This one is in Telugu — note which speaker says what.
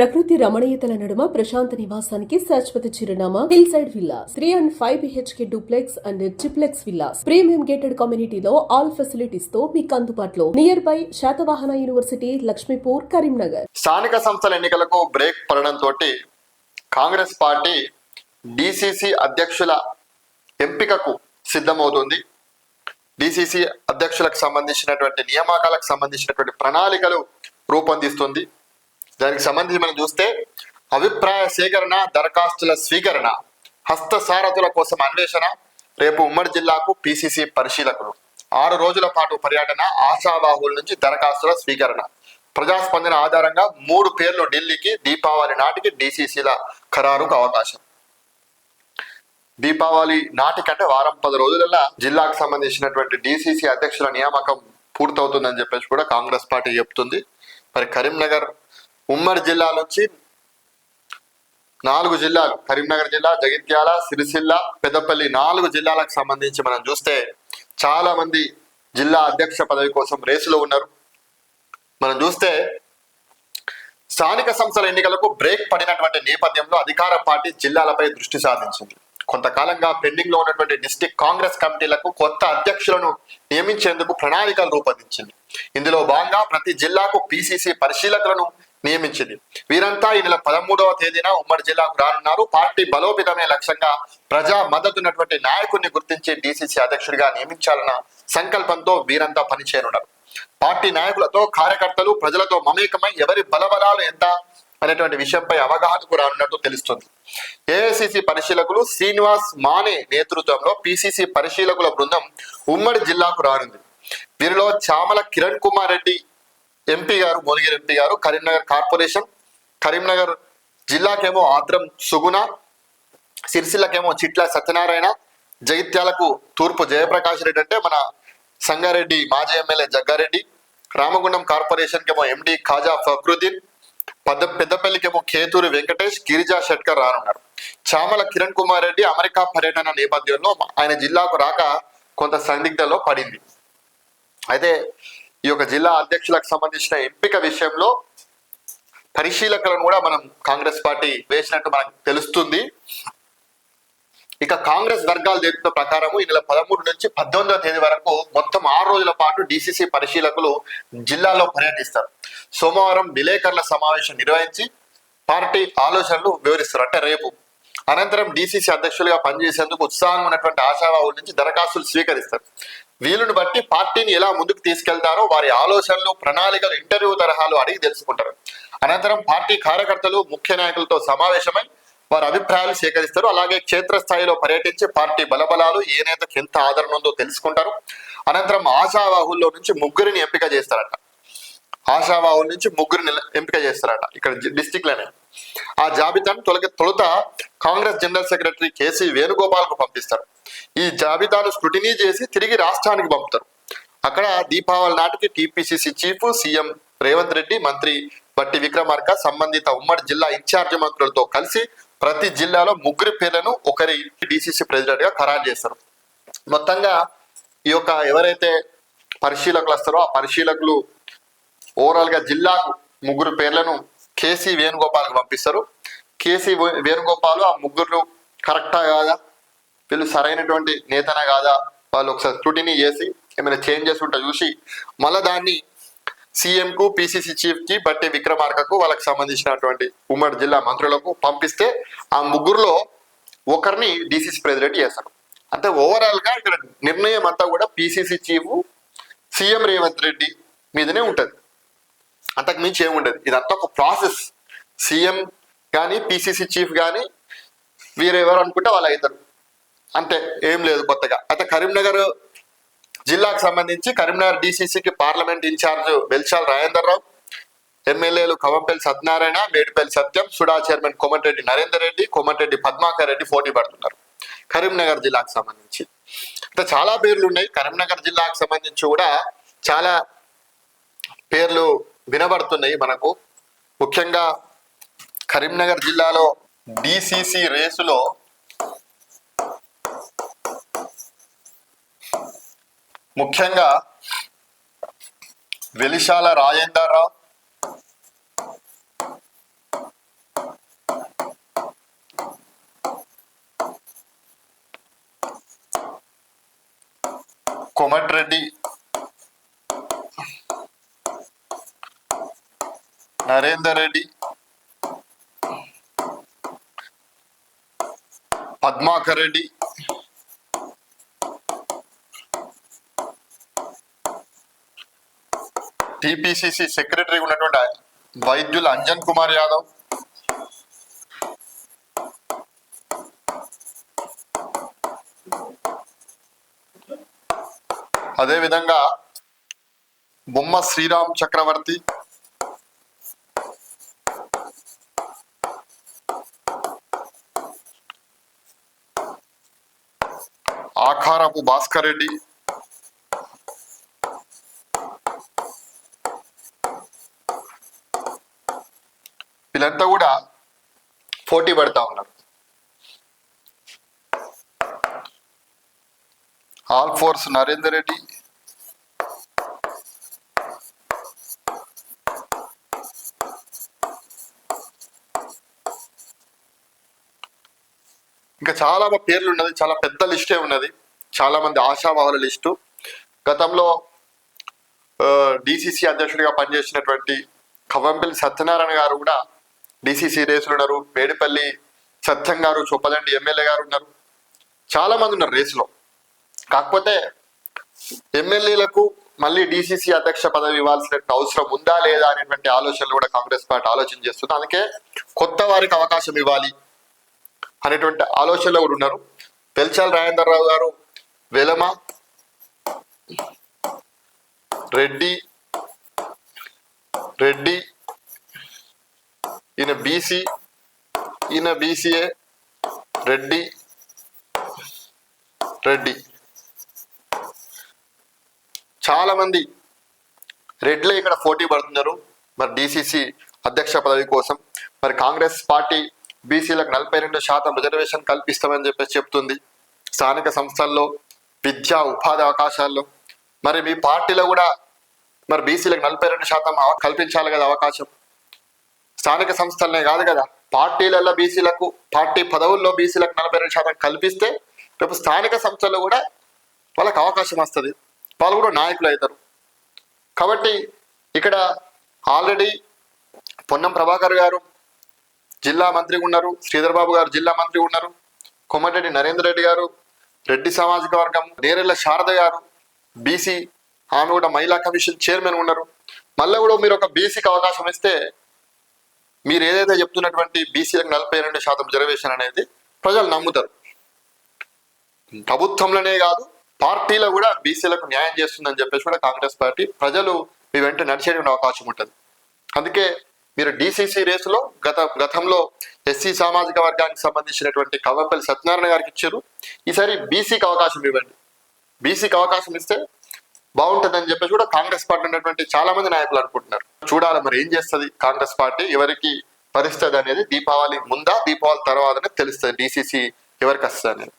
Speaker 1: ప్రకృతి రమణీయతల నడుమ ప్రశాంత నివాసానికి శాశ్వత చిరునామా hill side villas three and five BHK duplex and triplex villas. Premium gated కమ్యూనిటీలో ఆల్ ఫెసిలిటీస్తో మీకు అందుబాటులో. Near by Satavahana university Laxmipur Karimnagar.
Speaker 2: స్థానిక సంస్థల ఎన్నికలకు బ్రేక్ పడడంతో కాంగ్రెస్ పార్టీ డిసిసి అధ్యక్షుల ఎంపికకు సిద్ధమవుతుంది. డిసిసి అధ్యక్షులకు సంబంధించినటువంటి నియామకాలకు సంబంధించినటువంటి ప్రణాళికలు రూపొందిస్తుంది. దానికి సంబంధించి మనం చూస్తే అభిప్రాయ సేకరణ దరఖాస్తుల స్వీకరణ హస్తసారథుల కోసం అన్వేషణ రేపు ఉమ్మడి జిల్లాకు పిసిసి పరిశీలకులు. ఆరు రోజుల పాటు పర్యటన ఆశావాహుల నుంచి దరఖాస్తుల స్వీకరణ. ప్రజాస్పందన ఆధారంగా మూడు పేర్లు ఢిల్లీకి దీపావళి నాటికి డిసిసిల ఖరారుకు అవకాశం. దీపావళి నాటికంటే వారం పది రోజులలో జిల్లాకు సంబంధించినటువంటి డిసిసి అధ్యక్షుల నియామకం పూర్తవుతుందని చెప్పేసి కూడా కాంగ్రెస్ పార్టీ చెప్తుంది. మరి కరీంనగర్ ఉమ్మడి జిల్లా నుంచి నాలుగు జిల్లాలు కరీంనగర్ జిల్లా జగిత్యాల సిరిసిల్ల పెద్దపల్లి నాలుగు జిల్లాలకు సంబంధించి మనం చూస్తే చాలా మంది జిల్లా అధ్యక్ష పదవి కోసం రేసులో ఉన్నారు. మనం చూస్తే స్థానిక సంస్థల ఎన్నికలకు బ్రేక్ పడినటువంటి నేపథ్యంలో అధికార పార్టీ జిల్లాలపై దృష్టి సాధించింది. కొంతకాలంగా పెండింగ్లో ఉన్నటువంటి డిస్టిక్ కాంగ్రెస్ కమిటీలకు కొత్త అధ్యక్షులను నియమించేందుకు ప్రణాళికలు రూపొందించింది. ఇందులో భాగంగా ప్రతి జిల్లాకు పిసిసి పరిశీలకులను నియమించింది. వీరంతా ఈ నెల పదమూడవ తేదీన ఉమ్మడి జిల్లాకు రానున్నారు. పార్టీ బలోపేతమే లక్ష్యంగా ప్రజా మద్దతున్నటువంటి నాయకుడిని గుర్తించి డిసిసి అధ్యక్షుడిగా నియమించాలన్న సంకల్పంతో వీరంతా పనిచేయనున్నారు. పార్టీ నాయకులతో కార్యకర్తలు ప్రజలతో మమేకమై ఎవరి బలబలాలు ఎంత అనేటువంటి విషయంపై అవగాహనకు రానున్నట్టు తెలుస్తుంది. ఏఐసిసి పరిశీలకులు శ్రీనివాస్ మానే నేతృత్వంలో పిసిసి పరిశీలకుల బృందం ఉమ్మడి జిల్లాకు రానుంది. వీరిలో చామల కిరణ్ కుమార్ రెడ్డి ఎంపీ గారు భువనగిరి ఎంపీ గారు కరీంనగర్ కార్పొరేషన్ కరీంనగర్ జిల్లాకేమో ఆద్రం సుగుణ సిరిసిల్లకేమో చిట్ల సత్యనారాయణ జగిత్యాలకు తూర్పు జయప్రకాష్ రెడ్డి అంటే మన సంగారెడ్డి మాజీ ఎమ్మెల్యే జగ్గారెడ్డి రామగుండం కార్పొరేషన్ కేమో ఎండి ఖాజా ఫక్రుద్దీన్ పెద్ద పెద్దపల్లికేమో కేతూరి వెంకటేష్ గిరిజా షెట్కర్ రానున్నారు. చామల కిరణ్ కుమార్ రెడ్డి అమెరికా పర్యటన నేపథ్యంలో ఆయన జిల్లాకు రాక కొంత సందిగ్ధలో పడింది. అయితే ఈ యొక్క జిల్లా అధ్యక్షులకు సంబంధించిన ఎంపిక విషయంలో పరిశీలకులను కూడా మనం కాంగ్రెస్ పార్టీ వేసినట్టు మనకు తెలుస్తుంది. ఇక కాంగ్రెస్ వర్గాలు తెలిపిన ప్రకారము ఈ నెల పదమూడు నుంచి పద్దెనిమిదవ తేదీ వరకు మొత్తం ఆరు రోజుల పాటు డిసిసి పరిశీలకులు జిల్లాలో పర్యటిస్తారు. సోమవారం విలేకరుల సమావేశం నిర్వహించి పార్టీ ఆలోచనలు వివరిస్తారు. అంటే రేపు అనంతరం డిసిసి అధ్యక్షులుగా పనిచేసేందుకు ఉత్సాహంగా ఉన్నటువంటి ఆశావాహుల నుంచి దరఖాస్తులు స్వీకరిస్తారు. వీలును బట్టి పార్టీని ఎలా ముందుకు తీసుకెళ్తారో వారి ఆలోచనలు ప్రణాళికలు ఇంటర్వ్యూ తరహాలు అడిగి తెలుసుకుంటారు. అనంతరం పార్టీ కార్యకర్తలు ముఖ్య నాయకులతో సమావేశమై వారి అభిప్రాయాలు సేకరిస్తారు. అలాగే క్షేత్రస్థాయిలో పర్యటించి పార్టీ బలబలాలు ఏ నేతకు ఎంత ఆదరణ ఉందో తెలుసుకుంటారు. అనంతరం ఆశావాహుల్లో నుంచి ముగ్గురిని ఎంపిక చేస్తారట. ఆశావాహుల నుంచి ముగ్గురిని ఎంపిక చేస్తారట ఇక్కడ డిస్టిక్లోనే ఆ జాబితాను తొలగ తొలుత కాంగ్రెస్ జనరల్ సెక్రటరీ కేసీ వేణుగోపాల్కు పంపిస్తారు. ఈ జాబితాను స్క్రూటినీ చేసి తిరిగి రాష్ట్రానికి పంపుతారు. అక్కడ దీపావళి నాటికి TPCC chief CM Revanth Reddy మంత్రి బట్టి విక్రమార్క సంబంధిత ఉమ్మడి జిల్లా ఇన్ఛార్జి మంత్రులతో కలిసి ప్రతి జిల్లాలో ముగ్గురి పేర్లను ఒకరి డిసిసి ప్రెసిడెంట్గా ఖరారు చేస్తారు. మొత్తంగా ఈ యొక్క ఎవరైతే పరిశీలకులు వస్తారో ఆ పరిశీలకులు ఓవరాల్గా జిల్లాకు ముగ్గురు పేర్లను కేసీ వేణుగోపాల్కి పంపిస్తారు. కేసీ వేణుగోపాల్ ఆ ముగ్గురు కరెక్టా కాదా వీళ్ళు సరైనటువంటి నేతనా కాదా? వాళ్ళు ఒకసారి స్క్రూటినీ చేసి ఏమైనా చేంజెస్ ఉంటా చూసి మళ్ళీ దాన్ని సీఎంకు పిసిసి చీఫ్కి బట్టి విక్రమార్కకు వాళ్ళకి సంబంధించినటువంటి ఉమ్మడి జిల్లా మంత్రులకు పంపిస్తే ఆ ముగ్గురులో ఒకరిని డిసిసి ప్రెసిడెంట్ చేస్తారు. అంటే ఓవరాల్గా ఇక్కడ నిర్ణయం అంతా కూడా PCC chief CM Revanth Reddy మీదనే ఉంటుంది. అంతకు మించి ఏముండదు ఇదంతా ఒక ప్రాసెస్ సీఎం కానీ పిసిసి చీఫ్ కానీ వీరెవరు అనుకుంటే వాళ్ళు అవుతారు అంతే ఏం లేదు కొత్తగా. అయితే కరీంనగర్ జిల్లాకు సంబంధించి Karimnagar డిసిసికి parliament in charge Velchal Rajender Rao ఎమ్మెల్యేలు కవంపల్లి సత్యనారాయణ మేడిపల్లి సత్యం సుడా చైర్మన్ కోమటిరెడ్డి నరేందర్ రెడ్డి కోమటిరెడ్డి పద్మాకర్ రెడ్డి పోటీ పడుతున్నారు కరీంనగర్ జిల్లాకు సంబంధించి. అంటే చాలా పేర్లు ఉన్నాయి. కరీంనగర్ జిల్లాకు సంబంధించి కూడా చాలా పేర్లు వినబడుతున్నాయి మనకు. ముఖ్యంగా కరీంనగర్ జిల్లాలో డిసిసి రేసులో ముఖ్యంగా వెలిశాల రాజేందర్ రావు కోమటిరెడ్డి నరేందర్ రెడ్డి పద్మాకర్ రెడ్డి టిపిసిసి సెక్రటరీ ఉన్నటువంటి వైద్యులు అంజన్ కుమార్ యాదవ్. అదేవిధంగా బొమ్మ శ్రీరామ్ చక్రవర్తి. ఆకారపు భాస్కర్ రెడ్డి. వీళ్ళంతా కూడా పోటీ పడతా ఉన్నారు ఆల్ ఫోర్స్ నరేందర్ రెడ్డి ఇంకా చాలా పేర్లు ఉన్నది చాలా పెద్ద లిస్టే ఉన్నది. చాలా మంది ఆశావాహుల లిస్టు. గతంలో డిసిసి అధ్యక్షుడిగా పనిచేసినటువంటి కవంపల్లి సత్యనారాయణ గారు కూడా డిసిసి రేసులు ఉన్నారు పేడిపల్లి సత్యం గారు చొప్పదండి ఎమ్మెల్యే గారు ఉన్నారు. చాలా మంది ఉన్నారు రేసులో కాకపోతే ఎమ్మెల్యేలకు మళ్ళీ డిసిసి అధ్యక్ష పదవి ఇవ్వాల్సిన అవసరం ఉందా లేదా అనేటువంటి ఆలోచనలు కూడా కాంగ్రెస్ పార్టీ ఆలోచన చేస్తుంది. అందుకే కొత్త వారికి అవకాశం ఇవ్వాలి అనేటువంటి ఆలోచనలో కూడా ఉన్నారు. పెల్చాల రాజేందర్ రావు గారు వెలమ రెడ్డి రెడ్డి ఈయన బీసీ ఈయన బీసీఏ రెడ్డి రెడ్డి చాలా మంది రెడ్లే ఇక్కడ పోటీ పడుతున్నారు. మరి డిసిసి అధ్యక్ష పదవి కోసం. మరి కాంగ్రెస్ పార్టీ బీసీలకు నలభై రెండు శాతం రిజర్వేషన్ కల్పిస్తామని చెప్పేసి చెప్తుంది. స్థానిక సంస్థల్లో విద్యా ఉపాధి అవకాశాల్లో. మరి మీ పార్టీలో కూడా మరి బీసీలకు నలభై రెండు శాతం కల్పించాలి కదా అవకాశం. స్థానిక సంస్థలనే కాదు కదా. పార్టీలలో బీసీలకు పార్టీ పదవుల్లో బీసీలకు నలభై రెండు శాతం కల్పిస్తే రేపు స్థానిక సంస్థల్లో కూడా వాళ్ళకి అవకాశం వస్తుంది. వాళ్ళు కూడా నాయకులు అవుతారు. కాబట్టి ఇక్కడ ఆల్రెడీ పొన్నం ప్రభాకర్ గారు జిల్లా మంత్రి ఉన్నారు శ్రీధర్ బాబు గారు జిల్లా మంత్రి ఉన్నారు కొమ్మటిరెడ్డి నరేందర్ రెడ్డి గారు రెడ్డి సామాజిక వర్గం నేరెళ్ళ శారద గారు బీసీ ఆమె కూడా మహిళా కమిషన్ చైర్మన్ ఉన్నారు. మళ్ళీ కూడా మీరు ఒక బీసీకి అవకాశం ఇస్తే మీరు ఏదైతే చెప్తున్నటువంటి బీసీలకు నలభై రెండు శాతం రిజర్వేషన్ అనేది ప్రజలు నమ్ముతారు. ప్రభుత్వంలోనే కాదు పార్టీలో కూడా బీసీలకు న్యాయం చేస్తుందని చెప్పేసి కూడా కాంగ్రెస్ పార్టీ ప్రజలు మీ వెంట నడిచేటువంటి అవకాశం ఉంటుంది. అందుకే మీరు డిసిసి రేసులో గత గతంలో ఎస్సీ సామాజిక వర్గానికి సంబంధించినటువంటి కవ్వంపల్లి సత్యనారాయణ గారికి ఇచ్చారు. ఈసారి బీసీకి అవకాశం ఇవ్వండి. బీసీకి అవకాశం ఇస్తే బాగుంటుందని చెప్పేసి కూడా కాంగ్రెస్ పార్టీ ఉన్నటువంటి చాలా మంది నాయకులు అనుకుంటున్నారు. చూడాలి మరి ఏం చేస్తుంది కాంగ్రెస్ పార్టీ? ఎవరికి పరిస్థితి అనేది దీపావళి ముందా దీపావళి తర్వాతనే తెలుస్తుంది. డిసిసి ఎవరికి వస్తుంది అనేది